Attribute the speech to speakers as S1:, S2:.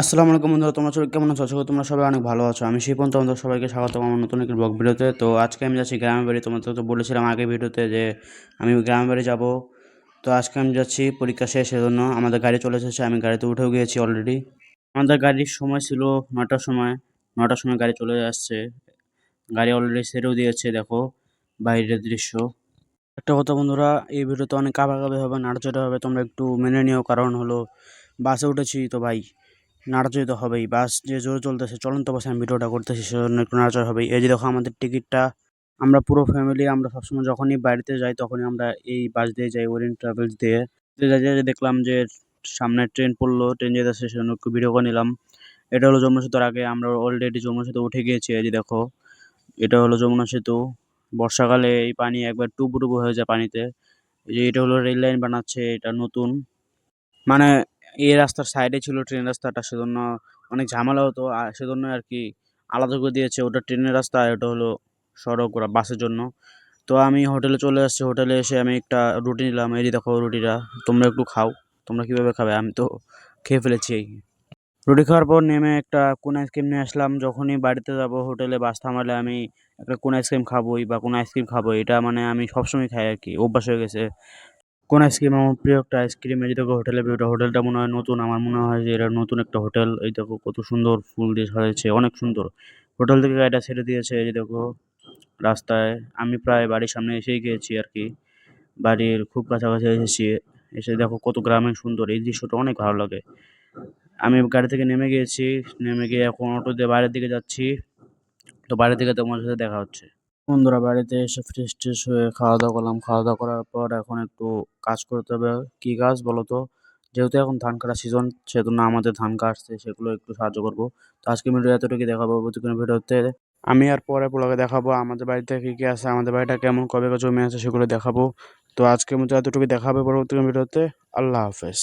S1: আসসালামু আলাইকুম বন্ধুরা, তোমরা সবাই কেমন আছো? তোমরা সবাই অনেক ভালো আছো। আমি শিপন, তোমাদের সবাইকে স্বাগত আমার নতুন একটি ব্লগ ভিডিওতে। তো আজকে আমি যাচ্ছি গ্রামের বাড়ি। তোমাদের তো বলেছিলাম আগে ভিডিওতে যে আমি গ্রামের বাড়ি যাব। তো আজকে আমি যাচ্ছি পরীক্ষা শেষ সেজন্য। আমাদের গাড়ি চলে এসেছে, আমি গাড়িতে উঠেও গিয়েছি অলরেডি আমাদের গাড়ির সময় ছিল নটার সময়। নটার সময় গাড়ি চলে আসছে। গাড়ি অলরেডি সেরেও দিয়েছে, দেখো বাইরের দৃশ্য। একটা কথা বন্ধুরা, এই ভিডিওতে অনেক কাবাকাবি হবে, নাড়াচড়া হবে, তোমরা একটু মেনে নিও। কারণ হলো, বাসে উঠেছি তো ভাই। নাড়াচড়ি তো হবেই। বাস যে জোরে চলতেছে চলন্ত বাসে আমি ভিডিওটা করতেছি, সেজন্য একটু নাড়াচড়া হবেই। এই যে দেখো, আমাদের টিকিটটা, আমরা পুরো ফ্যামিলি আমরা সবসময় যখনই বাড়িতে যাই, তখনই আমরা এই বাস দিয়ে যাই ওরিয়েন্ট ট্রাভেলস দিয়ে। যাই দেখলাম যে সামনে ট্রেন পড়ল ট্রেন যেতেছে, সেজন্য একটু ভিডিও করে নিলাম। এটা হলো যমুনা সেতুর আগে, আমরা অলরেডি যমুনা সেতু উঠে গিয়েছি, এই যে দেখো। এটা হলো যমুনা সেতু। বর্ষাকালে এই পানি একবার টুপু টুপু হয়ে যায় পানিতে। এই যে এটা হলো রেল লাইন বানাচ্ছে, এটা নতুন। মানে এই রাস্তার সাইডে ছিল ট্রেন রাস্তাটা, সেজন্য অনেক ঝামেলা হতো। আর সেজন্য আর কি আলাদা করে দিয়েছে। ওটা ট্রেনের রাস্তা, আর এটা হলো সড়ক ওরা বাসের জন্য। তো আমি হোটেলে চলে আসছি। হোটেলে এসে আমি একটা রুটি নিলাম। এই দেখো রুটিটা, তোমরা একটু খাও। তোমরা কীভাবে খাবে? আমি তো খেয়ে ফেলেছি। রুটি খাওয়ার পর নেমে একটা কোন আইসক্রিম নিয়ে আসলাম। যখনই বাড়িতে যাব, হোটেলে বাস থামালে আমি একটা কোন আইসক্রিম খাবোই বা কোন আইসক্রিম খাব এটা মানে আমি সবসময় খাই আর কি। অভ্যাস হয়ে গেছে। কোন আইসক্রিম? আমার প্রিয় একটা আইসক্রিম, এই দেখো হোটেলে ভিউটা। হোটেলটা মনে হয় নতুন। আমার মনে হয় যে এটা নতুন একটা হোটেল। এই দেখো কত সুন্দর ফুল দিয়ে সাজাইছে, অনেক সুন্দর। হোটেল থেকে গাড়িটা ছেড়ে দিয়েছে, এই দেখো রাস্তায়। আমি প্রায় বাড়ির সামনে এসেই গিয়েছি আর কি। বাড়ির খুব কাছাকাছি এসেছি। এসে দেখো কত গ্রামে সুন্দর। এই দৃশ্যটা অনেক ভালো লাগে। আমি গাড়ি থেকে নেমে গিয়েছি। নেমে গিয়ে এখন অটো দিয়ে বাইরের দিকে যাচ্ছি। তো বাইরে থেকে তোমার সাথে দেখা হচ্ছে। বন্ধুরা বাড়িতে এসে ফ্রেশ ট্রেশ হয়ে খাওয়া দাওয়া করলাম। খাওয়া দাওয়া করার পর এখন একটু কাজ করতে হবে। কী কাজ বলো তো? যেহেতু এখন ধান কাটার সিজন সেহেতু না আমাদের ধান কাটছে, সেগুলো একটু সাহায্য করব। তো আজকে ভিডিও এতটুকু দেখাবো। প্রতিদিনের ভিডিওতে আমি আর পরে ব্লগে দেখাবো। আমাদের বাড়িতে কী কী আছে, আমাদের বাড়িটা কেমন, কবে জমি আছে সেগুলো দেখাবো। তো আজকের মতো এতটুকু দেখাবে পরবর্তী ভিডিওতে আল্লাহ হাফেজ।